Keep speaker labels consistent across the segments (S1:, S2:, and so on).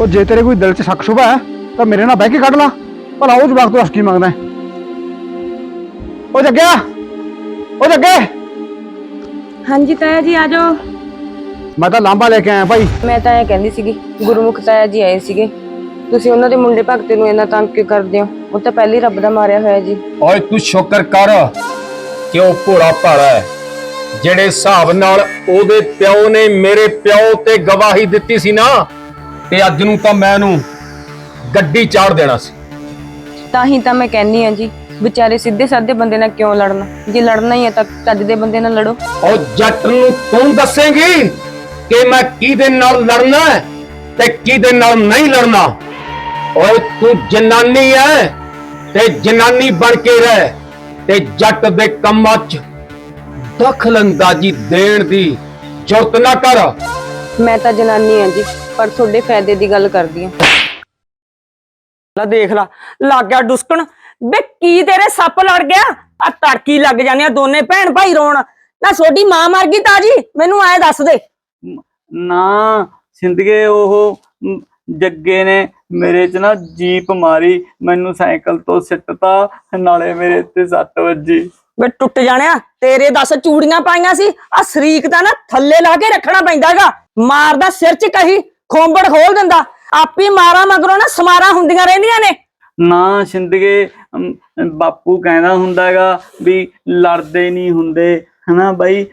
S1: ਉਹ ਜੇ ਤੇਰੇ ਕੋਈ ਦਿਲ 'ਚ ਸ਼ੱਕ ਸ਼ੁਬਾ ਹੈ ਤਾਂ ਮੇਰੇ ਨਾਲ ਬਹਿ ਕੇ ਕੱਢ ਲਾ। ਭਲਾ ਉਹ ਜਵਾਕ ਤੋਂ ਦੱਸ ਕੀ ਮੰਗਦਾ ਹੈ? ਉਹ ਜੱਗਿਆ ਉਹ ਜੱਗੇ।
S2: ਹਾਂਜੀ ਤਾਇਆ ਜੀ ਆ ਜਾਓ।
S1: ਮੈਂ ਤਾਂ ਲਾਂਬਾ ਲੈ ਕੇ ਆਇਆ ਭਾਈ।
S2: ਮੈਂ ਤਾਂ ਇਹ ਕਹਿੰਦੀ ਸੀਗੀ ਗੁਰਮੁਖ ਤਾਇਆ ਜੀ ਆਏ ਸੀਗੇ। ਤੁਸੀਂ ਉਹਨਾਂ ਦੇ ਮੁੰਡੇ ਭਗਤੇ ਨੂੰ ਇੰਨਾ ਤੰਗ ਕਿਉਂ ਕਰਦੇ ਹੋ? ਉਹ ਤਾਂ ਪਹਿਲੀ ਰੱਬ ਦਾ ਮਾਰਿਆ ਹੋਇਆ ਜੀ।
S3: ਓਏ ਤੂੰ ਸ਼ੁਕਰ ਕਰ ਕਿ ਉਹ ਭੋਲਾ ਭਾਲਾ ਹੈ? ਜਿਹੜੇ ਹਿਸਾਬ ਨਾਲ ਉਹਦੇ ਪਿਓ ਨੇ ਮੇਰੇ ਪਿਓ ਤੇ ਗਵਾਹੀ ਦਿੱਤੀ ਸੀ ਨਾ ਤੇ ਅੱਜ ਨੂੰ ਤਾਂ ਮੈਂ ਉਹਨੂੰ ਗੱਡੀ ਚਾੜ ਦੇਣਾ ਸੀ।
S2: ਤਾਂ ਹੀ ਤਾਂ ਮੈਂ ਕਹਿੰਨੀ ਆ ਜੀ ਵਿਚਾਰੇ ਸਿੱਧੇ ਸਾਦੇ ਬੰਦੇ ਨਾਲ ਕਿਉਂ ਲੜਨਾ? ਜੇ ਲੜਨਾ ਹੀ ਹੈ ਤਾਂ ਚੱਜ ਦੇ ਬੰਦੇ ਨਾਲ ਲੜੋ।
S3: ਉਹ ਜੱਟ ਨੂੰ ਤੂੰ ਦੱਸੇਂਗੀ ਕਿ ਮੈਂ ਕਿਹਦੇ ਨਾਲ ਲੜਨਾ ਹੈ ਤੇ ਕਿਹਦੇ ਨਾਲ ਨਹੀਂ ਲੜਨਾ? ਓਏ ਤੂੰ ਜਨਾਨੀ ਹੈ ਤੇ ਜਨਾਨੀ ਬਣ ਕੇ ਰਹਿ ਤੇ ਜੱਟ ਦੇ ਕੰਮਾਂ 'ਚ ਦਖਲਅੰਦਾਜ਼ੀ ਦੇਣ ਦੀ ਜ਼ਰੂਰਤ ਨਾ ਕਰ।
S2: ਮੈਂ ਤਾਂ ਜਨਾਨੀ ਆ ਜੀ। ਪਰ ਤੁਹਾਡੇ ਫਾਇਦੇ ਦੀ ਗੱਲ ਕਰਦੀ ਆ
S4: ਲੈ ਦੇਖ ਲਾ ਲੱਗ ਗਿਆ ਡੁਸਕਣ। ਬੇ ਕੀ ਤੇਰੇ ਸੱਪ ਲੜ ਗਿਆ? ਆ ਤੜਕੀ ਲੱਗ ਜਾਂਦੇ ਆ ਦੋਨੇ ਭੈਣ ਭਾਈ ਰੋਣ। ਨਾ ਛੋਟੀ ਮਾਂ ਮਰ ਗਈ ਤਾਜੀ ਮੈਨੂੰ ਐ ਦੱਸ ਦੇ।
S5: ਨਾ ਸਿੰਦਗੇ ਉਹ ਜੱਗੇ ਨੇ ਮੇਰੇ ਚ ਨਾ ਜੀਪ ਮਾਰੀ ਮੈਨੂੰ ਸਾਈਕਲ ਤੋਂ ਸਿੱਟਤਾ ਨਾਲੇ ਮੇਰੇ ਤੇ ਸੱਟ ਵੱਜੀ।
S4: ਬੇ ਟੁੱਟ ਜਾਣਿਆ ਤੇਰੇ ਦੱਸ ਚੂੜੀਆਂ ਪਾਈਆਂ ਸੀ ਆ ਸ਼ਰੀਕ ਤਾਂ ਨਾ ਥੱਲੇ ਲਾ ਕੇ ਰੱਖਣਾ ਪੈਂਦਾਗਾ। ਮਾਰਦਾ ਸਿਰ 'ਚ ਕਹੀ ਖੋਂਬੜ ਖੋਲ ਦਿੰਦਾ। ਆਪੀ ਮਾਰਾ ਮਗਰੋਂ ਨਾ ਸਮਾਰਾਂ ਹੁੰਦੀਆਂ ਰਹਿੰਦੀਆਂ ਨੇ।
S5: ਨਾ ਸਿੰਦਗੇ ਬਾਪੂ ਕਹਿੰਦਾ ਹੁੰਦਾਗਾ ਵੀ ਲੜਦੇ ਨਹੀਂ ਹੁੰਦੇ। ਹਨਾ ਬਾਈ?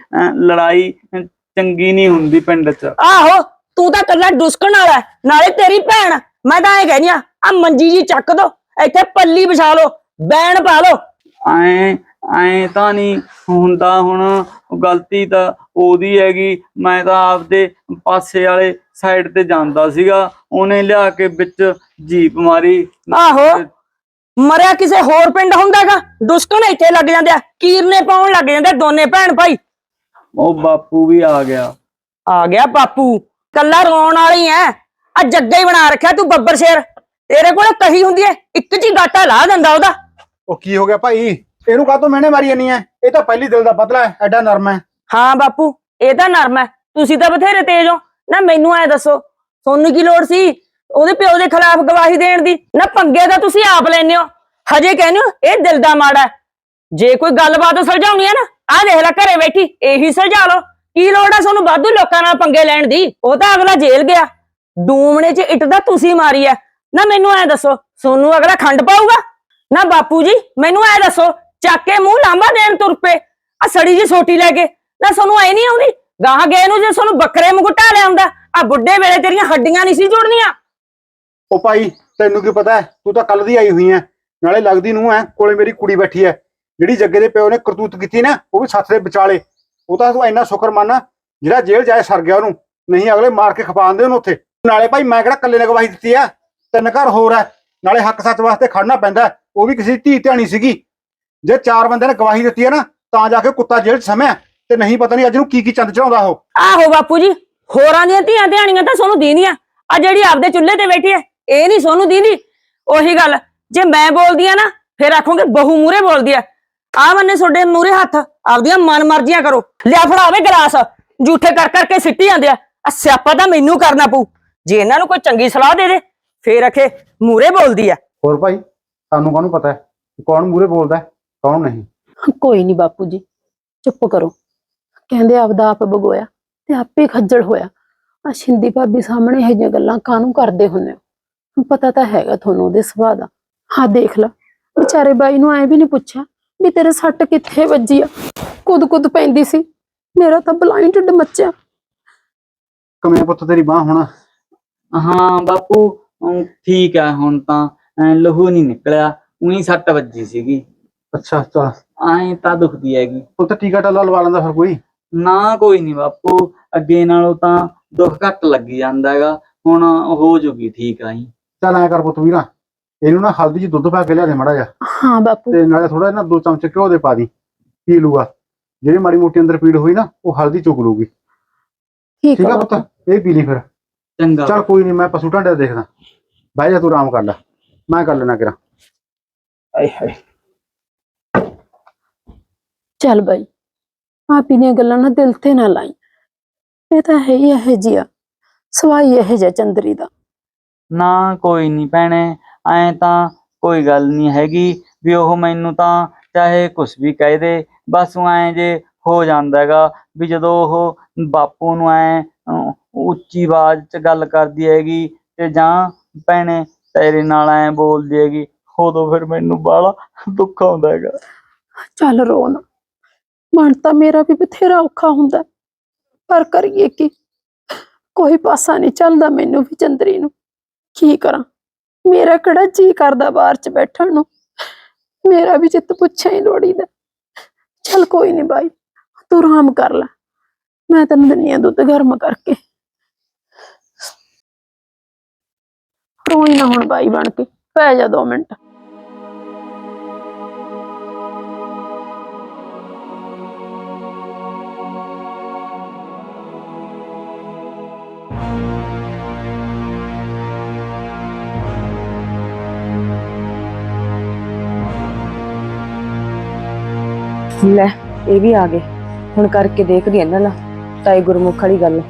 S5: ਲੜਾਈ ਚੰਗੀ ਨਹੀਂ ਹੁੰਦੀ ਪਿੰਡ ਚ।
S4: ਆਹੋ ਤੂੰ ਤਾਂ ਕੱਲਾ ਡੁਸਕਣ ਵਾਲਾ। ਨਾਲੇ ਤੇਰੀ ਭੈਣ ਮੈਂ ਤਾਂ ਐ ਕਹਿੰਦੀ ਆ ਆ ਮੰਜੀ ਜੀ ਚੱਕ ਦੋ ਇੱਥੇ ਪੱਲੀ ਵਿਛਾ ਲਓ ਬੈਣ ਪਾ ਲਓ।
S5: ਐ ਐ ਤਾਂ ਨਹੀਂ ਹੁੰਦਾ ਹੁਣ। ਗਲਤੀ ਤਾਂ ਉਹਦੀ ਹੈਗੀ ਮੈਂ ਤਾਂ ਆਪਦੇ ਪਾਸੇ ਵਾਲੇ ਸਾਈਡ ਤੇ ਜਾਂਦਾ ਸੀਗਾ ਉਹਨੇ ਲਿਆ ਕੇ ਵਿੱਚ ਜੀਪ ਮਾਰੀ।
S4: ਆਹੋ ਮਰਿਆ ਕਿਸੇ ਹੋਰ ਪਿੰਡ ਹੁੰਦਾਗਾ ਦੁਸ਼ਕਣ ਇੱਥੇ ਲੱਗ ਜਾਂਦੇ ਆ ਕੀਰਨੇ ਪਾਉਣ ਲੱਗ ਜਾਂਦੇ ਆ ਦੋਨੇ ਭੈਣ ਭਾਈ।
S5: ਉਹ ਬਾਪੂ ਵੀ ਆ ਗਿਆ।
S4: ਆ ਗਿਆ ਬਾਪੂ ਕੱਲਾ ਰੋਣ ਵਾਲੀ ਐ। ਆ ਜੱਗਾ ਹੀ ਬਣਾ ਰੱਖਿਆ ਤੂੰ ਬੱਬਰ ਸ਼ੇਰ। ਤੇਰੇ ਕੋਲ ਕਹੀ ਹੁੰਦੀ ਐ ਇੱਕ ਜੀ ਗਾਟਾ ਲਾ ਦਿੰਦਾ ਉਹਦਾ।
S1: ਉਹ ਕੀ ਹੋ ਗਿਆ ਭਾਈ? ਇਹਨੂੰ ਕਾਹਤੋਂ ਮਹਿਣੇ ਮਾਰੀ ਜਾਨੀ ਐ? ਇਹ ਤਾਂ ਪਹਿਲੀ ਦਿਲ ਦਾ ਬਦਲਾ ਹੈ ਐਡਾ ਨਰਮ ਹੈ
S4: ਹਾਂ ਬਾਪੂ ਇਹ ਤਾਂ ਨਰਮ ਐ। ਤੁਸੀਂ ਤਾਂ ਬਥੇਰੇ ਤੇਜ਼ ਹੋ। ਨਾ ਮੈਨੂੰ ਐ ਦੱਸੋ, ਤੁਹਾਨੂੰ ਕੀ ਲੋੜ ਸੀ ਉਹਦੇ ਪਿਓ ਦੇ ਖਿਲਾਫ ਗਵਾਹੀ ਦੇਣ ਦੀ? ਨਾ ਪੰਗੇ ਤਾਂ ਤੁਸੀਂ ਆਪ ਲੈਨੇ ਹੋ। ਹਜੇ ਕਹਿੰਦੇ ਹੋ, ਇਹ ਦਿਲ ਦਾ ਮਾੜਾ ਹੈ। ਜੇ ਕੋਈ ਗੱਲਬਾਤ ਸੁਲਝਾਉਣੀ ਹੈ ਨਾ, ਆਹ ਦੇਖ ਲੈ ਘਰੇ ਬੈਠੀ, ਇਹੀ ਸੁਲਝਾ ਲਓ। ਕੀ ਲੋੜ ਹੈ ਤੁਹਾਨੂੰ ਵਾਧੂ ਲੋਕਾਂ ਨਾਲ ਪੰਗੇ ਲੈਣ ਦੀ? ਉਹ ਤਾਂ ਅਗਲਾ ਜੇਲ੍ਹ ਗਿਆ। ਡੂਮਣੇ 'ਚ ਇੱਟ ਦਾ ਤੁਸੀਂ ਮਾਰੀ ਐ। ਨਾ ਮੈਨੂੰ ਐ ਦੱਸੋ ਸੋਨੂੰ ਅਗਲਾ ਖੰਡ ਪਾਊਗਾ? ਨਾ ਬਾਪੂ ਜੀ, ਮੈਨੂੰ ਐ ਦੱਸੋ, ਚੱਕ ਕੇ ਮੂੰਹ ਲਾਂਬਾ ਦੇਣ ਤੁਰ ਪਏ। ਆ ਸੜੀ ਜੀ ਸੋਟੀ ਲੈ ਕੇ। ਨਾ ਤੁਹਾਨੂੰ ਐ ਨਹੀਂ ਆਉਂਦੀ ਗਾਹਾਂ ਗਏ ਨੂੰ ਜੇ ਤੁਹਾਨੂੰ ਬੱਕਰੇ ਮੁਗਟਾ ਲਿਆਉਂਦਾ ਆ ਬੁੱਢੇ ਵੇਲੇ ਤੇਰੀਆਂ ਹੱਡੀਆਂ ਨਹੀਂ ਸੀ ਜੁੜਨੀਆਂ।
S1: ਉਹ ਭਾਈ, ਤੈਨੂੰ ਕੀ ਪਤਾ ਹੈ? ਤੂੰ ਤਾਂ ਕੱਲ ਦੀ ਆਈ ਹੋਈ ਐ ਨਾਲੇ ਲੱਗਦੀ ਨੂੰ ਐ ਕੋਲੇ ਮੇਰੀ ਕੁੜੀ ਬੈਠੀ ਐ ਜਿਹੜੀ ਜੱਗੇ ਦੇ ਪਿਓ ਨੇ ਕਰਤੂਤ ਕੀਤੀ ਨਾ, ਉਹ ਵੀ ਸੱਤ ਦੇ ਵਿਚਾਲੇ। ਉਹ ਤਾਂ ਤੂੰ ਇੰਨਾ ਸ਼ੁਕਰ ਮੰਨ, ਜਿਹੜਾ ਜੇਲ੍ਹ ਜਾਏ ਸਰ ਗਿਆ ਉਹਨੂੰ। ਨਹੀਂ ਅਗਲੇ ਮਾਰ ਕੇ ਖਪਾ ਦਿੰਦੇ ਉਹਨੂੰ ਉੱਥੇ। ਨਾਲੇ ਭਾਈ, ਮੈਂ ਕਿਹੜਾ ਇਕੱਲੇ ਨੇ ਗਵਾਹੀ ਦਿੱਤੀ ਆ ਤਿੰਨ ਘਰ ਹੋਰ ਐ ਨਾਲੇ ਹੱਕ ਸੱਚ ਵਾਸਤੇ ਖੜਨਾ ਪੈਂਦਾ ਹੈ। ਉਹ ਵੀ ਕਿਸੇ ਦੀ ਧੀ ਧਿਆਣੀ ਸੀਗੀ। ਜੇ ਚਾਰ ਬੰਦਿਆਂ ਨੇ ਗਵਾਹੀ ਦਿੱਤੀ ਹੈ ਨਾ, ਤਾਂ ਜਾ ਕੇ ਕੁੱਤਾ ਜੇਲ੍ਹ 'ਚ ਸਮਿਆ ਤੇ ਨਹੀਂ ਪਤਾ ਨਹੀਂ ਅੱਜ ਨੂੰ ਕੀ ਕੀ ਚੰਦ ਚੜਾਉਂਦਾ ਉਹ।
S4: ਆਹੋ ਬਾਪੂ ਜੀ ਹੋਰਾਂ ਦੀਆਂ ਧੀਆਂ ਧਿਆਣੀਆਂ ਤਾਂ ਸੋਨੂੰ ਦੀਦੀਆਂ ਆ। ਜਿਹੜੀ ਆਪਦੇ ਚੁੱਲ੍ਹੇ ਤੇ ਬੈਠੀ ਐ ਇਹ ਨਹੀਂ ਸੋਨੂੰ ਦੀਦੀ ਉਹੀ ਗੱਲ ਜੇ ਮੈਂ ਬੋਲਦੀ ਆ ਨਾ ਫਿਰ ਆਖੋਗੇ ਬਹੂ ਮੂਰੇ ਬੋਲਦੀ ਆ ਆ ਮੰਨੇ ਤੁਹਾਡੇ ਮੂਰੇ ਹੱਥ ਆਪਦੀਆਂ ਮਨ ਮਰਜ਼ੀਆਂ ਕਰੋ। ਲਿਆ ਫੜਾਵੇ ਗਲਾਸ ਝੂਠੇ ਕਰ ਕਰਕੇ ਸਿੱਟੀ ਜਾਂਦੇ ਆ। ਆ ਸਿਆਪਾ ਤਾਂ ਮੈਨੂੰ ਕਰਨਾ ਪਊ। ਜੇ ਇਹਨਾਂ ਨੂੰ ਕੋਈ ਚੰਗੀ ਸਲਾਹ ਦੇ ਦੇ ਫੇਰ ਅਖੇ ਮੂਰੇ ਬੋਲਦੀ ਆ
S1: ਹੋਰ ਭਾਈ ਸਾਨੂੰ ਕਾਹਨੂੰ ਪਤਾ ਹੈ ਕਿ ਕੌਣ ਮੂਰੇ ਬੋਲਦਾ ਹੈ ਕੌਣ ਨਹੀਂ?
S6: ਕੋਈ ਨਹੀਂ ਬਾਪੂ ਜੀ ਚੁੱਪ ਕਰੋ। ਕਹਿੰਦੇ ਆਪਦਾ ਆਪ ਬਗੋਇਆ ਤੇ ਆਪੇ ਖੱਜਲ ਹੋਇਆ। ਆ ਸ਼ਿੰਦੀ ਭਾਬੀ ਸਾਹਮਣੇ ਇਹ ਜਿਹੀਆਂ ਗੱਲਾਂ ਕਾਹਨੂੰ ਕਰਦੇ ਹੁੰਦੇ ਹੋ? ਪਤਾ ਤਾਂ ਹੈਗਾ ਤੁਹਾਨੂੰ ਉਹਦੇ ਸੁਭਾਅ ਦਾ। ਹਾਂ ਦੇਖ ਲਾ ਵਿਚਾਰੇ ਬਾਈ ਨੂੰ ਐ ਵੀ ਨਹੀਂ ਪੁੱਛਿਆ ਵੀ ਤੇਰੇ ਸੱਟ ਕਿੱਥੇ ਵੱਜੀ ਆ? ਕੁਦ ਕੁਦ ਪੈਂਦੀ ਸੀ? ਮੇਰਾ ਤਾਂ ਬਲਾਈਂਡ ਢਿੱਡ ਮੱਚਿਆ
S1: ਕਮੇ ਪੁੱਤ ਤੇਰੀ ਬਾਹ ਹੁਣ।
S5: ਹਾਂ ਬਾਪੂ ਅਮ, ਠੀਕ ਹੈ ਹੁਣ ਤਾਂ। ਐਂ ਲਹੂ ਨਹੀਂ ਨਿਕਲਿਆ ਉਹੀ ਸੱਟ ਵੱਜੀ ਸੀਗੀ।
S1: ਅੱਛਾ ਚਲ
S5: ਐਂ ਤਾਂ ਦੁਖਦੀ ਹੈਗੀ।
S1: ਪੁੱਤ ਟੀਕਾ ਟੱਲਾ ਲਵਾ ਲੈਂਦਾ ਫਿਰ ਕੋਈ।
S5: ਨਾ ਕੋਈ ਨਹੀਂ ਬਾਪੂ ਅੱਗੇ ਨਾਲੋਂ ਤਾਂ ਦੁੱਖ ਘੱਟ ਲੱਗੀ ਜਾਂਦਾ ਹੈਗਾ। ਹੁਣ ਹੋ ਜੂਗੀ ਠੀਕ ਆਈ
S1: ਚੱਲ ਐ ਕਰ ਪੁੱਤ ਵੀਰਾ ਇਹਨੂੰ ਨਾ ਹਲਦੀ ਚ ਦੁੱਧ ਪਾ ਕੇ ਲਿਆ ਦੇ ਮੜਾ ਜਾ
S6: ਹਾਂ ਬਾਪੂ।
S1: ਤੇ ਨਾਲੇ ਥੋੜਾ ਨਾ ਦੋ ਚਮਚੇ ਘਿਓ ਦੇ ਪਾ ਦੀ ਪੀ ਲੂਗਾ। ਜਿਹੜੀ ਮਾੜੀ ਮੋਟੀ ਅੰਦਰ ਪੀੜ ਹੋਈ ਨਾ ਉਹ ਹਲਦੀ ਚੁੱਕ ਲੂਗੀ।
S6: ਠੀਕ
S1: ਠੀਕ
S6: ਆ।
S1: ਪੁੱਤ ਇਹ ਪੀ ਲਈ ਫਿਰ।
S5: ਚੰਗਾ।
S1: ਚੱਲ ਕੋਈ ਨਹੀਂ ਮੈਂ ਪਸ਼ੂ ਢਾਂਡੇ ਦੇਖਦਾ। ਬਹਿ ਜਾ ਤੂੰ ਆਰਾਮ ਕਰ ਲੈ। ਮੈਂ ਕਰ ਲੈਣਾ ਕਿਰਾ। ਆਏ ਹਾਏ।
S6: ਚੱਲ ਬਾਈ। ਆਪੀ ਦੀਆਂ ਗੱਲਾਂ ਨਾ ਦਿਲ ਤੇ ਨਾ ਲਾਈ। ਇਹ ਤਾਂ ਹੈ ਹੀ ਇਹ ਜਿਹਾ। ਸਵਾਈ ਇਹ ਜਿਹਾ ਚੰਦਰੀ ਦਾ।
S5: ਨਾ ਕੋਈ ਨਹੀਂ ਭੈਣੇ ਐ ਤਾਂ ਕੋਈ ਗੱਲ ਨਹੀਂ ਹੈਗੀ ਵੀ ਉਹ ਮੈਨੂੰ ਤਾਂ ਚਾਹੇ ਕੁਛ ਵੀ ਕਹਿ ਦੇ ਬਸ ਐ ਜੇ ਹੋ ਜਾਂਦਾ ਹੈਗਾ ਵੀ ਜਦੋਂ ਉਹ ਬਾਪੂ ਨੂੰ ਐ ਉੱਚੀ ਆਵਾਜ਼ 'ਚ ਗੱਲ ਕਰਦੀ ਹੈਗੀ ਤੇ ਜਾਂ ਭੈਣੇ ਤੇਰੇ ਨਾਲ ਐ ਬੋਲਦੀ ਹੈਗੀ ਉਦੋਂ ਫਿਰ ਮੈਨੂੰ ਬਾਹਲਾ ਦੁੱਖ ਆਉਂਦਾ ਹੈਗਾ।
S6: ਚੱਲ ਰੋ ਨਾ। ਮਨ ਤਾਂ ਮੇਰਾ ਵੀ ਬਥੇਰਾ ਔਖਾ ਹੁੰਦਾ ਪਰ ਕਰੀਏ ਕੀ? ਕੋਈ ਪਾਸਾ ਨਹੀਂ ਚੱਲਦਾ ਮੈਨੂੰ ਵੀ ਚੰਦਰੀ ਨੂੰ। ਕੀ ਕਰਾਂ? ਮੇਰਾ ਕਿਹੜਾ ਜੀ ਕਰਦਾ ਬਾਹਰ ਚ ਬੈਠਣ ਨੂੰ? ਮੇਰਾ ਵੀ ਚਿੱਤ ਪੁੱਛਿਆ ਹੀ ਲੋੜੀਦਾ। ਚੱਲ ਕੋਈ ਨਹੀਂ ਬਾਈ, ਤੂੰ ਆਰਾਮ ਕਰ ਲੈ। ਮੈਂ ਤੈਨੂੰ ਦਿੰਨੀ ਆ ਦੁੱਧ ਗਰਮ ਕਰਕੇ। ਰੋਈ ਨਾ ਹੁਣ ਬਾਈ ਬਣ ਕੇ, ਪੈ ਜਾ ਦੋ ਮਿੰਟ।
S2: ਇਹ ਵੀ ਆ ਗਏ। ਹੁਣ ਕਰਕੇ ਦੇਖਦੀ ਇਹਨਾਂ ਨਾਲ ਤਾਈ ਗੁਰਮੁਖ ਵਾਲੀ ਗੱਲ।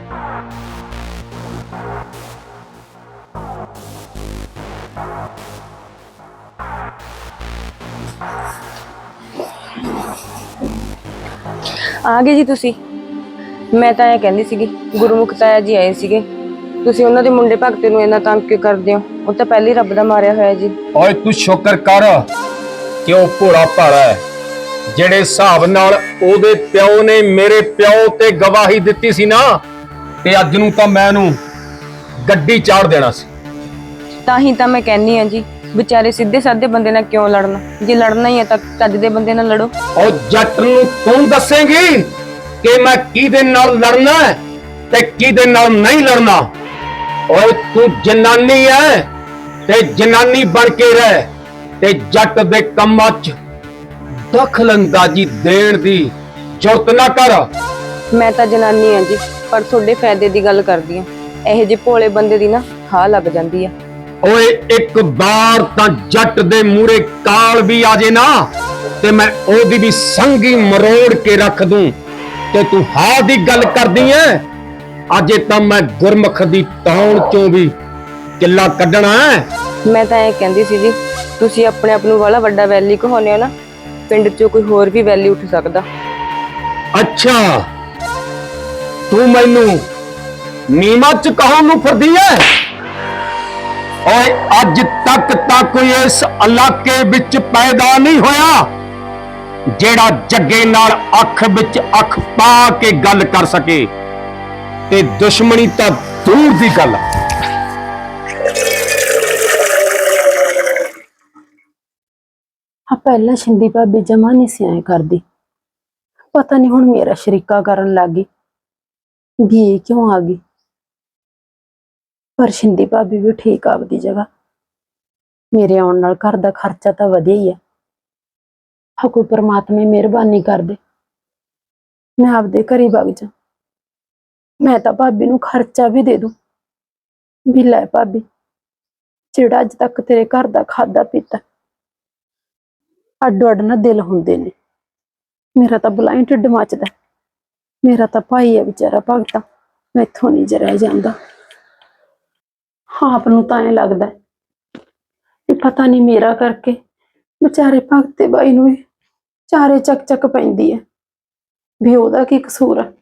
S2: ਆ ਗਏ ਜੀ ਤੁਸੀਂ। ਮੈਂ ਤਾਂ ਇਹ ਕਹਿੰਦੀ ਸੀਗੀ, ਗੁਰਮੁਖ ਤਾਇਆ ਜੀ ਆਏ ਸੀਗੇ। ਤੁਸੀਂ ਉਹਨਾਂ ਦੇ ਮੁੰਡੇ ਭਗਤੇ ਨੂੰ ਇੰਨਾ ਤੰਗ ਕਿਉਂ ਕਰਦੇ ਹੋ? ਉਹ ਤਾਂ ਪਹਿਲੀ ਰੱਬ ਦਾ ਮਾਰਿਆ ਹੋਇਆ ਜੀ।
S3: ਓਏ ਤੂੰ ਸ਼ੁਕਰ ਕਰ ਕਿ ਉਹ ਭੋਲਾ ਭਾਲਾ ਹੈ? ਜਿਹੜੇ ਹਿਸਾਬ ਨਾਲ ਉਹਦੇ ਪਿਓ ਨੇ ਮੇਰੇ ਪਿਓ ਤੇ ਗਵਾਹੀ ਦਿੱਤੀ ਸੀ ਨਾ ਤੇ ਅੱਜ ਨੂੰ ਤਾਂ ਮੈਂ ਉਹਨੂੰ ਗੱਡੀ ਚਾੜ ਦੇਣਾ ਸੀ।
S2: ਤਾਂ ਹੀ ਤਾਂ ਮੈਂ ਕਹਿੰਨੀ ਆ ਜੀ ਵਿਚਾਰੇ ਸਿੱਧੇ ਸਾਦੇ ਬੰਦੇ ਨਾਲ ਕਿਉਂ ਲੜਨਾ? ਜੇ ਲੜਨਾ ਹੀ ਹੈ ਤਾਂ ਚੱਜ ਦੇ ਬੰਦੇ ਨਾਲ ਲੜੋ।
S3: ਉਹ ਜੱਟ ਨੂੰ ਤੂੰ ਦੱਸੇਂਗੀ ਕਿ ਮੈਂ ਕਿਹਦੇ ਨਾਲ ਲੜਨਾ ਹੈ ਤੇ ਕਿਹਦੇ ਨਾਲ ਨਹੀਂ ਲੜਨਾ? ਓਏ ਤੂੰ ਜਨਾਨੀ ਐ ਤੇ ਜਨਾਨੀ ਬਣ ਕੇ ਰਹਿ ਤੇ ਜੱਟ ਦੇ ਕੰਮਾਂ 'ਚ ਦਖਲਅੰਦਾਜ਼ੀ ਦੇਣ ਦੀ ਜ਼ਰੂਰਤ ਨਾ ਕਰ।
S2: ਮੈਂ ਤਾਂ ਜਨਾਨੀ ਆ ਜੀ ਪਰ ਤੁਹਾਡੇ ਫਾਇਦੇ ਦੀ ਗੱਲ ਕਰਦੀ ਆ। ਇਹੋ ਜਿਹੇ ਭੋਲੇ ਬੰਦੇ ਦੀ ਨਾ ਖਾ ਲੱਗ ਜਾਂਦੀ ਆ।
S3: ਓਏ ਇੱਕ ਵਾਰ ਤਾਂ ਜੱਟ ਦੇ ਮੂਰੇ ਕਾਲ ਵੀ ਆ ਜੇ ਨਾ ਤੇ ਮੈਂ ਉਹਦੀ ਵੀ ਸੰਗੀ ਮਰੋੜ ਕੇ ਰੱਖ ਦੂੰ। ਤੇ ਤੂੰ ਹਾਂ ਦੀ ਗੱਲ ਕਰਦੀ ਐ ਅਜੇ ਤਾਂ ਮੈਂ ਗੁਰਮੁਖ ਦੀ ਤੌਣ ਚੋਂ ਵੀ ਕਿੱਲਾ ਕੱਢਣਾ।
S2: ਮੈਂ ਤਾਂ ਇਹ ਕਹਿੰਦੀ ਸੀ ਜੀ ਤੁਸੀਂ ਆਪਣੇ ਆਪ ਨੂੰ ਵਾਲਾ ਵੱਡਾ ਵੈਲੀ ਕਹਾਉਂਦੇ ਹੋ ਨਾ ਪਿੰਡ 'ਚੋਂ ਕੋਈ ਹੋਰ ਵੀ ਵੈਲੀ ਉੱਠ ਸਕਦਾ।
S3: ਅੱਛਾ। ਤੂੰ ਮੈਨੂੰ ਨੀਮਾ ਚ ਕਹਾਂ ਨੂੰ ਫਿਰਦੀ ਐ? ਓਏ, ਅੱਜ ਤੱਕ ਤਾਂ ਕੋਈ ਇਸ ਇਲਾਕੇ ਵਿੱਚ ਪੈਦਾ ਨਹੀਂ ਹੋਇਆ, ਜਿਹੜਾ ਜੱਗੇ ਨਾਲ ਅੱਖ ਵਿੱਚ ਅੱਖ ਪਾ ਕੇ ਗੱਲ ਕਰ ਸਕੇ। ਤੇ ਦੁਸ਼ਮਣੀ ਤਾਂ ਦੂਰ ਦੀ ਗੱਲ
S6: ਪਹਿਲਾਂ ਸ਼ਿੰਦੀ ਭਾਬੀ ਜਮਾ ਨਹੀਂ ਸੀ ਕਰਦੀ। ਪਤਾ ਨਹੀਂ ਹੁਣ ਮੇਰਾ ਸ਼ਰੀਕਾ ਕਰਨ ਲੱਗੀ ਵੀ ਇਹ ਕਿਉਂ ਆ ਗਈ? ਪਰ ਸ਼ਿੰਦੀ ਭਾਬੀ ਵੀ ਠੀਕ ਆਪਦੀ ਜਗ੍ਹਾ। ਮੇਰੇ ਆਉਣ ਨਾਲ ਘਰ ਦਾ ਖਰਚਾ ਤਾਂ ਵਧਿਆ ਹੀ ਹੈ ਹਾਂ ਕੋਈ ਪਰਮਾਤਮਾ ਮਿਹਰਬਾਨੀ ਕਰ ਦੇ ਮੈਂ ਆਪਦੇ ਘਰੇ ਵਗ ਜਾ। ਮੈਂ ਤਾਂ ਭਾਬੀ ਨੂੰ ਖਰਚਾ ਵੀ ਦੇ ਦੂੰ। ਵੀ ਲੈ ਭਾਬੀ, ਜਿਹੜਾ ਅੱਜ ਤੱਕ ਤੇਰੇ ਘਰ ਦਾ ਖਾਦਾ ਪੀਤਾ। ਅੱਡੋ ਅੱਡ ਨਾ ਦਿਲ ਹੁੰਦੇ ਨੇ। ਮੇਰਾ ਤਾਂ ਬੁਲਾਈ ਢਿੱਡ ਮੱਚਦਾ। ਮੇਰਾ ਤਾਂ ਭਾਈ ਹੈ ਵਿਚਾਰਾ ਭਗਤਾ। ਮੈਥੋਂ ਨਹੀਂ ਜਰਿਆ ਜਾਂਦਾ। ਆਪ ਨੂੰ ਤਾਂ ਐ ਲੱਗਦਾ ਕਿ ਪਤਾ ਨਹੀਂ ਮੇਰਾ ਕਰਕੇ ਵਿਚਾਰੇ ਭਗਤੇ ਬਾਈ ਨੂੰ ਚਾਰੇ ਚੱਕ ਚੱਕ ਪੈਂਦੀ ਹੈ। ਵੀ ਉਹਦਾ ਕੀ ਕਸੂਰ ਹੈ?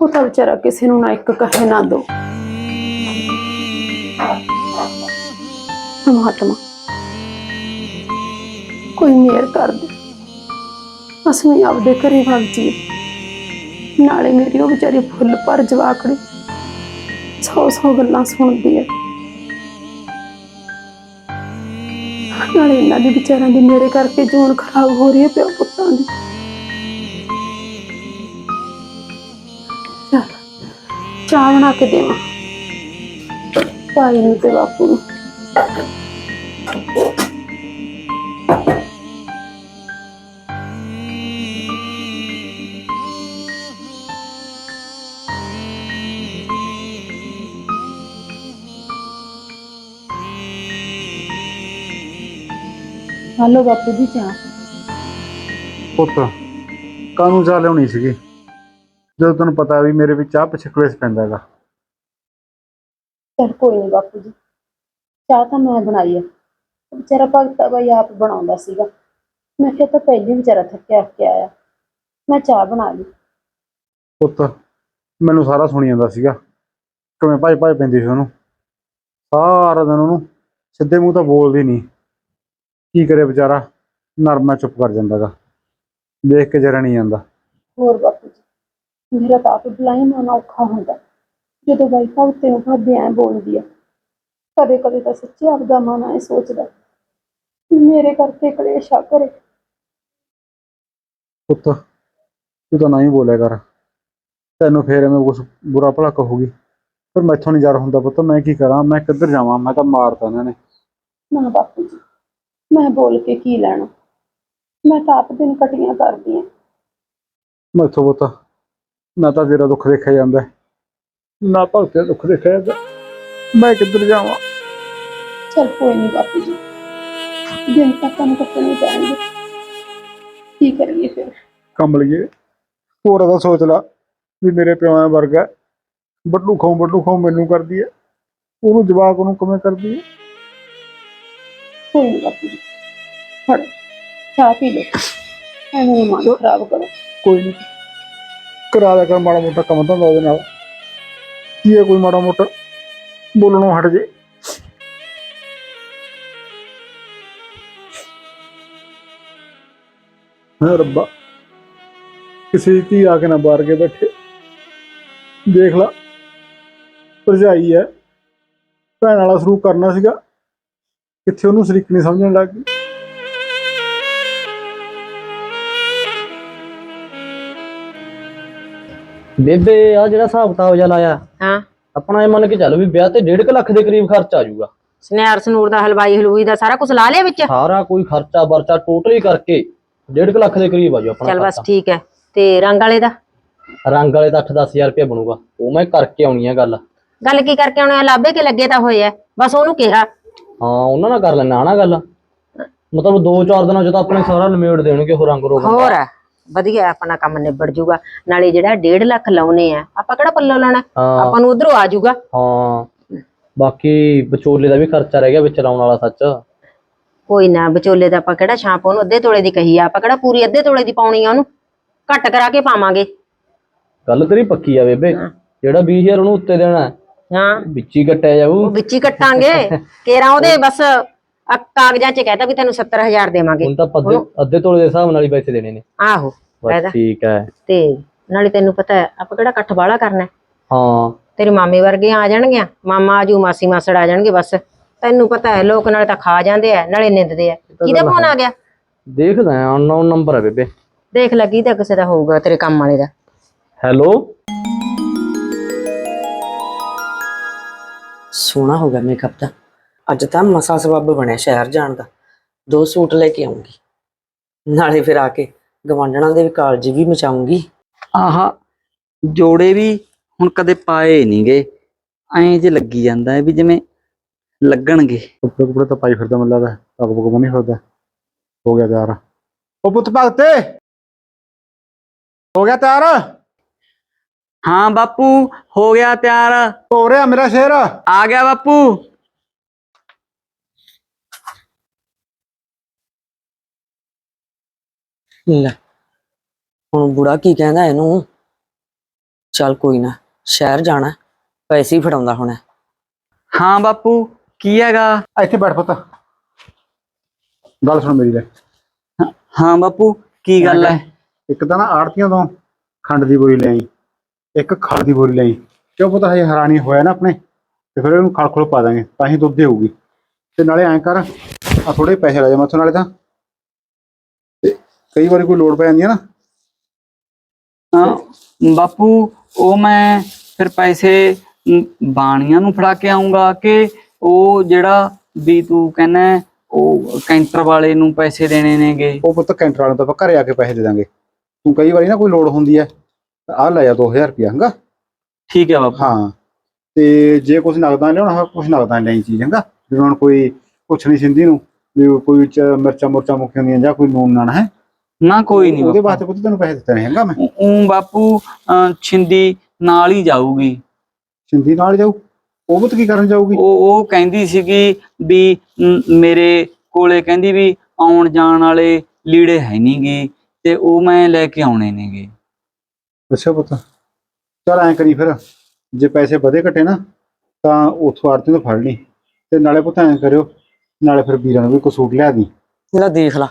S6: ਉਹ ਤਾਂ ਵਿਚਾਰਾ ਕਿਸੇ ਨੂੰ ਨਾ ਇੱਕ ਕਹੇ ਨਾ ਦੋ। ਪਰਮਾਤਮਾ। ਕੋਈ ਮਿਹਰ ਕਰ ਦੇ। ਅਸੀਂ ਆਪਦੇ ਘਰੇ ਵਗ ਜੀ ਨਾਲੇ ਮੇਰੀ ਉਹ ਵਿਚਾਰੀ ਫੁੱਲ ਪਰ ਜਵਾਕੜੀ ਸੌ ਸੌ ਗੱਲਾਂ ਸੁਣਦੀ ਹੈ ਨਾਲੇ ਇਹਨਾਂ ਦੀ ਵਿਚਾਰਾਂ ਦੀ ਮੇਰੇ ਕਰਕੇ ਜੂਨ ਖਰਾਬ ਹੋ ਰਹੀ ਹੈ ਪਿਓ ਪੁੱਤਾਂ ਦੀ। ਚੱਲ, ਚਾਹ ਬਣਾ ਕੇ ਦੇਵਾਂ। ਭਾਈ ਨੂੰ ਤੇ ਬਾਪੂ ਨੂੰ। ਹਲੋ ਬਾਪੂ ਜੀ ਚਾਹ।
S1: ਪੁੱਤ ਕਾਹਨੂੰ ਜਾ ਲਿਆਉਣੀ ਸੀਗੀ। ਜਦੋਂ ਤੈਨੂੰ ਪਤਾ ਵੀ ਮੇਰੇ ਵਿੱਚ ਚਾਹ ਪਿੱਛੇ ਕਲੇਸ਼ ਪੈਂਦਾ ਹੈਗਾ।
S6: ਚਲ ਕੋਈ ਨਹੀਂ ਬਾਪੂ ਜੀ ਚਾਹ ਤਾਂ ਮੈਂ ਬਣਾਈ ਆ। ਵਿਚਾਰਾ ਭਗਤਾ ਬਾਈ ਆਪ ਬਣਾਉਂਦਾ ਸੀਗਾ। ਮੈਂ ਕਿਹਾ ਤਾਂ ਪਹਿਲੀ ਵਿਚਾਰਾ ਥੱਕਿਆ ਕੇ ਆਇਆ ਮੈਂ ਚਾਹ ਬਣਾ ਲਈ।
S1: ਪੁੱਤ ਮੈਨੂੰ ਸਾਰਾ ਸੁਣੀ ਜਾਂਦਾ ਸੀਗਾ। ਕਿਵੇਂ ਭਾਈ ਭਾਈ ਪੈਂਦੀ ਸੀ ਉਹਨੂੰ। ਸਾਰਾ ਦਿਨ ਉਹਨੂੰ ਸਿੱਧੇ ਮੂੰਹ ਤਾਂ ਬੋਲਦੀ ਨਹੀਂ ਕੀ ਕਰੇ ਵਿਚਾਰਾ? ਨਰਮਾ ਚੁੱਪ ਕਰ ਜਾਂਦਾਗਾ। ਦੇਖ ਕੇ ਜਰਾ ਨਹੀਂ ਜਾਂਦਾ
S6: ਹੋਰ ਬਾਪੂ ਜੀ ਮੇਰਾ ਤਾਂ ਆਪ ਬੁਲਾਈ ਮਨ ਔਖਾ ਹੁੰਦਾ। ਜਦੋਂ ਬਾਈ ਭਗਤੇ ਨੂੰ ਭਾਬੀ ਐ ਬੋਲਦੀ ਆ। ਕਦੇ ਕਦੇ ਤਾਂ ਸੱਚੀ ਆਪਦਾ ਮਨ ਐ ਸੋਚਦਾ। ਕਿ ਮੇਰੇ ਕਰਕੇ ਕਲੇਸ਼ ਆ ਕਰੇ
S1: ਪੁੱਤ ਤੂੰ ਤਾਂ ਨਹੀਂ ਬੋਲਿਆ ਕਰ। ਤੈਨੂੰ ਫੇਰ ਐਵੇਂ ਕੁਛ ਬੁਰਾ ਭਲਾ ਕਹੂਗੀ। ਪਰ ਮੈਥੋਂ ਨਹੀਂ ਜਰ ਹੁੰਦਾ ਪੁੱਤ ਮੈਂ ਕੀ ਕਰਾਂ? ਮੈਂ ਕਿੱਧਰ ਜਾਵਾਂ? ਮੈਂ ਤਾਂ ਮਾਰਤਾ ਇਹਨਾਂ ਨੇ।
S6: ਨਾ ਬਾਪੂ ਜੀ ਮੈਂ ਬੋਲ ਕੇ ਕੀ ਲੈਣਾ? ਮੈਂ ਤਾਂ ਆਪ ਦਿਨ ਕਟੀਆਂ ਕਰਦੀ ਆ।
S1: ਮੈਥੋਂ ਪੁੱਤ ਨਾ ਤਾਂ ਤੇਰਾ ਦੁੱਖ ਦੇਖਿਆ ਜਾਂਦਾ ਹੈ, ਨਾ ਭਗਤੇ ਦਾ ਦੁੱਖ ਦੇਖਿਆ ਜਾਂਦਾ। ਮੈਂ ਕਿੱਧਰ ਜਾਵਾਂ?
S6: ਚਲ ਕੋਈ ਨਹੀਂ ਬਾਪੂ ਜੀ। ਦਿਨ ਤਾਂ ਤੁਹਾਨੂੰ ਕੱਟਣੇ ਪੈਣਗੇ। ਕੀ ਕਰੀਏ ਫਿਰ?
S1: ਕੰਮ ਲਈਏ। ਹੋਰ ਦਾ ਸੋਚ ਲਾ ਵੀ ਮੇਰੇ ਪਿਓਾਂ ਵਰਗਾ। ਵੱਡੂ ਖਾਉ ਵੱਡੂ ਖਾਉ ਮੈਨੂੰ ਕਰਦੀ ਹੈ। ਉਹਨੂੰ ਜਵਾਕ ਨੂੰ ਕਿਵੇਂ ਕਰਦੀ ਹੈ?
S6: ਕੋਈ ਨਹੀਂ ਬਾਪੂ ਜੀ ਫੜੋ ਚਾਹ ਪੀ ਲਓ। ਐਵੇਂ ਨੀ ਮਨ ਖਰਾਬ ਕਰੋ।
S1: ਕੋਈ ਨਹੀਂ। ਕਰਾ ਦਿਆ ਕਰ ਮਾੜਾ ਮੋਟਾ ਕੰਮ ਧੰਦਾ ਉਹਦੇ ਨਾਲ। ਕੀ ਹੈ ਕੋਈ ਮਾੜਾ ਮੋਟਾ? ਬੋਲਣੋਂ ਹਟ ਜੇ। ਹੈ ਰੱਬਾ, ਕਿਸੇ ਦੀ ਧੀ ਆ ਕੇ ਨਾ ਬਾਹਰ ਕੇ ਬੈਠੇ। ਦੇਖ ਲਾ, ਭਰਜਾਈ ਹੈ। ਭੈਣ ਵਾਲਾ ਸ਼ੁਰੂ ਕਰਨਾ ਸੀਗਾ। ਕਿੱਥੇ ਉਹਨੂੰ ਸ਼ਰੀਕ ਨਹੀਂ ਸਮਝਣ ਲੱਗ ਗਈ
S7: ਬੇਬੇ ਆ ਜਿਹੜਾ ਹਿਸਾਬ ਕਿਤਾਬ ਜਿਹਾ ਲਾਇਆ।
S8: ਹਾਂ।
S7: ਆਪਣਾ ਇਹ ਮੰਨ ਕੇ ਚੱਲ ਵੀ ਵਿਆਹ ਤੇ 1.5 ਲੱਖ ਦੇ ਕਰੀਬ ਖਰਚ ਆ ਜਾਊਗਾ।
S8: ਸਨਿਆਰ ਸਨੂਰ ਦਾ ਹਲਵਾਈ ਹਲੂਈ ਦਾ ਸਾਰਾ ਕੁਝ ਲਾ ਲਿਆ ਵਿੱਚ?
S7: ਸਾਰਾ ਕੋਈ ਖਰਚਾ ਵਰਚਾ ਟੋਟਲੀ ਕਰਕੇ 1.5 ਲੱਖ ਦੇ ਕਰੀਬ ਆ ਜਾਊ ਆਪਣਾ
S8: ਚੱਲ ਬਸ
S7: ਖਰਚਾ।
S8: ਠੀਕ ਹੈ। ਤੇ ਰੰਗ ਵਾਲੇ ਦਾ?
S7: ਰੰਗ ਵਾਲੇ ਦਾ 8-10000 ਰੁਪਏ ਬਣੂਗਾ। ਉਹ ਮੈਂ ਕਰਕੇ ਆਉਣੀ ਆ ਗੱਲ।
S8: ਗੱਲ ਕੀ ਕਰਕੇ ਆਉਣੇ ਆ? ਲਾਭੇ ਕੇ ਲੱਗੇ ਤਾਂ ਹੋਏ ਆ। ਬਸ ਉਹਨੂੰ ਕਿਹਾ।
S7: ਹਾਂ ਉਹਨਾਂ ਨਾਲ ਕਰ ਲੈਣਾ ਨਾ ਗੱਲ। ਮਤਲਬ 2-4 ਦਿਨਾਂ ਚ ਤਾਂ ਆਪਣੇ ਸਾਰਾ ਨਿਮੇੜ ਦੇਣਗੇ ਉਹ ਰੰਗ ਰੋਗਨ ਦਾ।
S8: ਹੋਰ ਵਧੀਆ ਆਪਣਾ ਕੰਮ ਨਿਬੜ ਜੂਗਾ। ਨਾਲੇ ਜਿਹੜਾ 1.5 ਲੱਖ ਲਾਉਨੇ ਆ ਆਪਾਂ ਕਿਹੜਾ ਪੱਲੋ ਲਾਉਣਾ?
S7: ਹਾਂ।
S8: ਆਪਾਂ ਨੂੰ ਉਧਰੋਂ ਆ ਜੂਗਾ।
S7: ਹਾਂ। ਬਾਕੀ ਵਿਚੋਲੇ ਦਾ ਵੀ ਖਰਚਾ ਰਹਿ ਗਿਆ ਵਿੱਚ ਲਾਉਣ ਵਾਲਾ ਸੱਚ।
S8: ਕੋਈ ਨਾ ਵਿਚੋਲੇ ਦਾ ਆਪਾਂ ਕਿਹੜਾ ਛਾਪ ਉਹਨੂੰ ਅੱਧੇ ਤੋਲੇ ਦੀ ਕਹੀ ਆ। ਆਪਾਂ ਕਿਹੜਾ ਪੂਰੀ ਅੱਧੇ ਤੋਲੇ ਦੀ ਪਾਉਣੀ ਆ ਉਹਨੂੰ? ਘੱਟ ਕਰਾ ਕੇ ਪਾਵਾਂਗੇ।
S7: ਗੱਲ ਤੇਰੀ ਪੱਕੀ ਆ ਬੇਬੇ। ਜਿਹੜਾ 20000 ਉਹਨੂੰ ਉੱਤੇ ਦੇਣਾ ਹੈ,
S8: ਹਾਂ।
S7: ਵਿੱਚ ਹੀ ਕੱਟਿਆ ਜਾਊ।
S8: ਉਹ ਵਿੱਚ ਹੀ ਕੱਟਾਂਗੇ। ਕੇਰਾ ਉਹਦੇ ਬਸ ਆ ਕਾਗਜ਼ਾਂ 'ਚ ਕਹਿਤਾ ਵੀ ਤੈਨੂੰ 70000 ਦੇਵਾਂਗੇ।
S7: ਹੁਣ ਤਾਂ ਅੱਧੇ ਅੱਧੇ ਤੋਲੇ ਦੇ ਹਿਸਾਬ ਨਾਲ ਹੀ ਪੈਸੇ ਦੇਣੇ ਨੇ।
S8: ਆਹੋ ਫਾਇਦਾ।
S7: ਠੀਕ ਹੈ।
S8: ਤੇ ਨਾਲੇ ਤੈਨੂੰ ਪਤਾ ਹੈ ਆਪਾਂ ਕਿਹੜਾ ਇਕੱਠ ਬਾਲਾ ਕਰਨਾ ਹੈ।
S7: ਹਾਂ।
S8: ਤੇਰੇ ਮਾਮੇ ਵਰਗੇ ਆ ਜਾਣਗੇ ਮਾਮਾ ਆਜੂ ਮਾਸੀ ਮਾਸੜ ਆ ਜਾਣਗੇ ਬਸ। ਤੈਨੂੰ ਪਤਾ ਹੈ ਲੋਕ ਨਾਲੇ ਤਾਂ ਖਾ ਜਾਂਦੇ ਆ ਨਾਲੇ ਨਿੰਦਦੇ ਆ। ਕਿਹਦਾ ਫੋਨ ਆ ਗਿਆ?
S7: ਦੇਖਦਾ ਆ ਅਨਨੋਨ ਨੰਬਰ ਹੈ ਬੇਬੇ।
S8: ਦੇਖ ਲੱਗੀ ਤਾਂ ਕਿਸੇ ਦਾ ਹੋਊਗਾ ਤੇਰੇ ਕੰਮ ਵਾਲੇ ਦਾ।
S7: ਹੈਲੋ?
S9: ਸੋਹਣਾ ਹੋ ਗਿਆ ਮੇਕਅਪ ਤਾਂ ਅੱਜ ਤਾਂ ਮਸਾ ਸਬੱਬ ਬਣਿਆ ਸ਼ਹਿਰ ਜਾਣ ਦਾ। ਦੋ ਸੂਟ ਲੈ ਕੇ ਆਉਂਗੀ। ਨਾਲੇ ਫਿਰ ਆ ਕੇ ਗਵਾਂਢਣਾ ਦੇ ਵੀ ਕਾਲਜ ਵੀ ਮਚਾਉਂਗੀ।
S5: ਆਹਾ ਜੋੜੇ ਵੀ ਹੁਣ ਕਦੇ ਪਾਏ ਨਹੀਂਗੇ ਐਂ ਜੇ ਲੱਗੀ ਜਾਂਦਾ ਹੈ ਵੀ ਜਿਵੇਂ ਲੱਗਣਗੇ।
S1: ਕੱਪੜੇ ਕੁਪੜੇ ਤਾਂ ਪਾਈ ਫਿਰਦਾ ਮੈਨੂੰ ਲੱਗਦਾ। ਪੱਗ ਪੁੱਗ ਬੰਨੀ ਫਿਰਦਾ। ਹੋ ਗਿਆ ਤਿਆਰ। ਉਹ ਪੁੱਤ ਭਗਤੇ! ਹੋ ਗਿਆ ਤਿਆਰ?
S5: ਹਾਂ ਬਾਪੂ ਹੋ ਗਿਆ ਤਿਆਰ।
S1: ਹੋ ਰਿਹਾ ਮੇਰਾ ਸ਼ੇਰ।
S5: ਆ ਗਿਆ ਬਾਪੂ।
S9: ਲੈ ਹੁਣ ਬੁੜਾ ਕੀ ਕਹਿੰਦਾ ਇਹਨੂੰ? ਚੱਲ ਕੋਈ ਨਾ ਸ਼ਹਿਰ ਜਾਣਾ ਪੈਸੇ ਹੀ ਫੜਾਉਂਦਾ ਹੋਣਾ।
S5: ਹਾਂ ਬਾਪੂ ਕੀ ਹੈਗਾ?
S1: ਇੱਥੇ ਬੈਠ ਪੁੱਤ। ਗੱਲ ਸੁਣ ਮੇਰੀ ਲੈ।
S5: ਹਾਂ ਬਾਪੂ ਕੀ ਗੱਲ ਹੈ?
S1: ਇੱਕ ਤਾਂ ਨਾ ਆੜਤੀਆਂ ਤੋਂ ਖੰਡ ਦੀ ਬੋਰੀ ਲਈ ਇੱਕ ਖਲ ਦੀ ਬੋਰੀ ਲਈ। ਕਿਉਂ ਪਤਾ ਹਜੇ ਹੈਰਾਨੀ ਹੋਇਆ ਨਾ ਆਪਣੇ? ਤੇ ਫਿਰ ਇਹਨੂੰ ਖਲ ਖੁਲ ਪਾ ਦਾਂਗੇ ਤਾਂ ਹੀ ਦੁੱਧ ਦੇਊਗੀ। ਤੇ ਨਾਲੇ ਐਂ ਕਰ ਆ ਥੋੜੇ ਪੈਸੇ ਲੈ ਜਾ ਮੈਥੋਂ ਨਾਲੇ ਤਾਂ। ਤੇ ਕਈ ਵਾਰੀ ਕੋਈ ਲੋੜ ਪੈ ਜਾਂਦੀ ਹੈ ਨਾ।
S5: ਹਾਂ, ਬਾਪੂ ਉਹ ਮੈਂ ਫਿਰ ਪੈਸੇ ਬਾਣੀਆਂ ਨੂੰ ਫੜਾ ਕੇ ਆਉਂਗਾ ਕਿ ਉਹ ਜਿਹੜਾ ਵੀ ਤੂੰ ਕਹਿੰਦਾ ਉਹ ਕੈਂਟਰ ਵਾਲੇ ਨੂੰ ਪੈਸੇ ਦੇਣੇ ਨੇਗੇ?
S1: ਉਹ ਪੁੱਤ ਕੈਂਟਰ ਵਾਲੇ ਤੋਂ ਆਪਾਂ ਘਰੇ ਆ ਕੇ ਪੈਸੇ ਦੇ ਦਾਂਗੇ। ਤੂੰ ਕਈ ਵਾਰੀ ਨਾ ਕੋਈ ਲੋੜ ਹੁੰਦੀ ਹੈ ਆ ਲੈ ਜਾ 2000 ਰੁਪਇਆ ਹੰਗਾ
S5: ਠੀਕ ਹੈ ਬਾਪੂ
S1: ਹਾਂ ਤੇ ਜੇ ਕੁਝ ਨਗਦਾਂ ਲਿਆਉਣਾ ਕੁਝ ਨਗਦਾਂ ਲਈ ਚੀਜ਼ ਹੰਗਾ ਜਿਵੇਂ ਹੁਣ ਕੋਈ ਕੁਛ ਨਹੀਂ ਸਿੰਧੀ ਨੂੰ ਵੀ ਕੋਈ ਮਿਰਚਾਂ ਮੁਰਚਾਂ ਮੁੱਕੀਆਂ ਹੁੰਦੀਆਂ ਜਾਂ ਕੋਈ ਨੂਨ ਨਾਨ ਹੈ?
S5: ਨਾ ਕੋਈ ਨਹੀਂ
S1: ਉਹਦੇ ਵਾਸਤੇ ਪੁੱਤ ਤੈਨੂੰ ਪੈਸੇ ਦਿੱਤੇ ਨੇ ਹੰਗਾ ਮੈਂ?
S5: ਉਹ ਬਾਪੂ ਛਿੰਦੀ ਨਾਲ ਹੀ ਜਾਊਗੀ।
S1: ਸਿੰਧੀ ਨਾਲ ਜਾਊ? ਉਹ ਪੁੱਤ ਕੀ ਕਰਨ ਜਾਊਗੀ?
S5: ਉਹ ਉਹ ਕਹਿੰਦੀ ਸੀਗੀ ਵੀ ਮੇਰੇ ਕੋਲੇ ਕਹਿੰਦੀ ਵੀ ਆਉਣ ਜਾਣ ਵਾਲੇ ਲੀੜੇ ਹੈ ਨਹੀਂਗੇ ਤੇ ਉਹ ਮੈਂ ਲੈ ਕੇ ਆਉਣੇ ਨੇਗੇ।
S1: ਅੱਛਾ ਪੁੱਤ। ਚਲ ਐਂ ਕਰੀ ਫਿਰ, ਜੇ ਪੈਸੇ ਵਧੇ ਘਟੇ ਨਾ, ਤਾਂ ਉਥੋਂ ਆੜਤੀ ਤੋਂ ਫੜ ਲਈ। ਤੇ ਨਾਲੇ ਪੁੱਤ ਐਂ ਕਰਿਓ, ਨਾਲੇ ਫਿਰ ਵੀਰਾਂ ਨੂੰ ਵੀ ਕੋਈ ਸੂਟ ਲਿਆ ਦੀ।
S4: ਲੈ ਦੇਖ ਲਾ,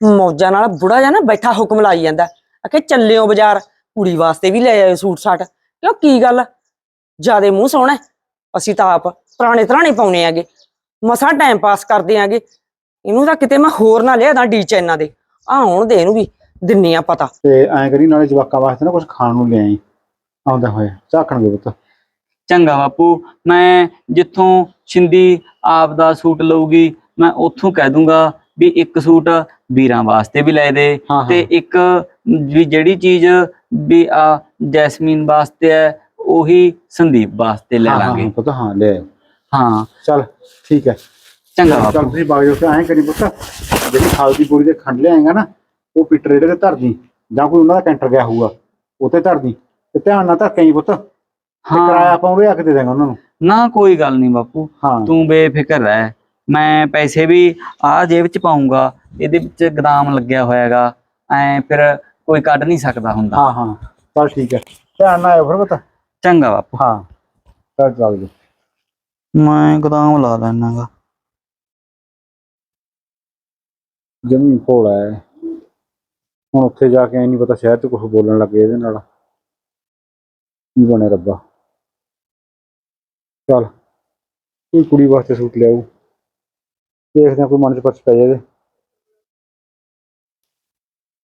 S4: ਮੌਜਾਂ ਨਾਲ ਬੁੜਾ ਜਾ ਨਾ ਬੈਠਾ ਹੁਕਮ ਲਾਈ ਜਾਂਦਾ। ਆਖੇ ਚੱਲਿਓ ਬਾਜ਼ਾਰ, ਕੁੜੀ ਵਾਸਤੇ ਵੀ ਲੈ ਆਇਓ ਸੂਟ ਸਾਟ। ਕਿਉਂ, ਕੀ ਗੱਲ ਜਿਆਦੇ ਮੂੰਹ ਸੋਹਣਾ ਅਸੀਂ ਤਾਂ ਆਪ ਪੁਰਾਣੇ ਤਰਾਣੇ ਪਾਉਣੇ ਆਗੇ ਮਸਾ ਟਾਈਮ ਪਾਸ ਕਰਦੇ ਆਗੇ ਇਹਨੂੰ ਤਾਂ ਕਿਤੇ ਮੈਂ ਹੋਰ ਨਾ ਲਿਆ ਦਾਂ ਡੀ ਚੈਨਾਂ ਦੇ। ਆ ਹੁਣ ਦੇ ਇਹਨੂੰ ਵੀ। ਦਿੰਨੀ ਆ ਪਤਾ।
S1: ਤੇ ਐਂ ਕਰੀ ਨਾਲੇ ਜਵਾਕਾਂ ਵਾਸਤੇ ਨਾ ਕੁਝ ਖਾਣ ਨੂੰ ਲਿਆਈ ਆਉਂਦਾ ਹੋਇਆ। ਝਾਕਣਗੇ ਪੁੱਤ।
S5: ਚੰਗਾ ਬਾਪੂ ਮੈਂ ਜਿੱਥੋਂ ਛਿੰਦੀ ਆਪ ਦਾ ਸੂਟ ਲਊਗੀ ਮੈਂ ਉੱਥੋਂ ਕਹਿ ਦੂੰਗਾ ਵੀ ਇੱਕ ਸੂਟ ਵੀਰਾਂ ਵਾਸਤੇ ਵੀ ਲੈ ਦੇ
S1: ਹਾਂ
S5: ਤੇ ਇੱਕ ਵੀ ਜਿਹੜੀ ਚੀਜ਼ ਵੀ ਆ ਜੈਸਮੀਨ ਵਾਸਤੇ ਹੈ ਉਹੀ ਸੰਦੀਪ ਵਾਸਤੇ ਲੈ
S1: ਹਾਂ, ਹਾਂ,
S5: ਲਾਂਗੇ।
S1: ਪੁੱਤ ਹਾਂ ਲੈ ਆਇਓ।
S5: ਹਾਂ।
S1: ਚੱਲ ਠੀਕ ਹੈ
S5: ਚੰਗਾ
S1: ਚੱਲ
S5: ਬਾਪੂ।
S1: ਤੁਸੀਂ ਬਾਗ ਜੋ ਐਂ ਕਰੀ ਪੁੱਤ। ਜਿਹੜੀ ਖਾਲ ਦੀ ਬੋਰੀ ਦੇ ਖੰਡ ਲਿਆਏਗਾ ਨਾ ਉਹ ਪੀਟਰ ਰੇੜੇ ਤੇ ਧਰ ਦੀ ਜਾਂ ਕੋਈ ਉਹਨਾਂ ਦਾ ਕੈਂਟਰ ਗਿਆ ਹੋਊਗਾ ਉੱਤੇ ਧਰ ਦੀ ਤੇ ਧਿਆਨ ਨਾਲ ਧਰ ਕਈ ਪੁੱਤ। ਤੇ ਕਿਰਾਇਆ
S5: ਹਾਂ
S1: ਪਾਉਂਦੇ ਆ ਕੇ ਦੇ ਦੇਗਾ ਉਹਨਾਂ ਨੂੰ।
S5: ਨਾ ਕੋਈ ਗੱਲ ਨਹੀਂ ਬਾਪੂ।
S1: ਹਾਂ।
S5: ਤੂੰ ਬੇਫਿਕਰ ਰਹਿ। ਮੈਂ ਪੈਸੇ ਵੀ ਆ ਜੇਬ ਚ ਪਾਉਂਗਾ ਇਹਦੇ ਵਿੱਚ ਗਦਾਮ ਲੱਗਿਆ ਹੋਇਆਗਾ। ਐ ਫਿਰ ਕੋਈ ਕੱਢ ਨਹੀਂ ਸਕਦਾ ਹੁੰਦਾ।
S1: ਹਾਂ ਹਾਂ। ਚੱਲ ਠੀਕ ਹੈ। ਧਿਆਨ ਨਾਲ ਆਇਓ ਫਿਰ ਪੁੱਤ।
S5: ਚੰਗਾ ਬਾਪੂ।
S1: ਹਾਂ। ਚੱਲ ਚੱਲ ਜੀ।
S5: ਮੈਂ ਗਦਾਮ ਲਾ ਲੈਣਾਗਾ
S1: ਜਮੀ ਭੋਲਾ ਹੈ। ਹੁਣ ਉੱਥੇ ਜਾ ਕੇ ਐ ਨਹੀਂ ਪਤਾ ਸ਼ਹਿਰ ਚ ਕੁਝ ਬੋਲਣ ਲੱਗੇ ਇਹਦੇ ਨਾਲ। ਕੀ ਬਣੇ ਰੱਬਾ। ਚੱਲ, ਕੋਈ ਕੁੜੀ ਵਾਸਤੇ ਸੂਟ ਲਿਆਊ। ਦੇਖਦੇ ਹਾਂ ਕੋਈ ਮਨ ਚ ਪਰਚ ਪੈ ਜਾਵੇ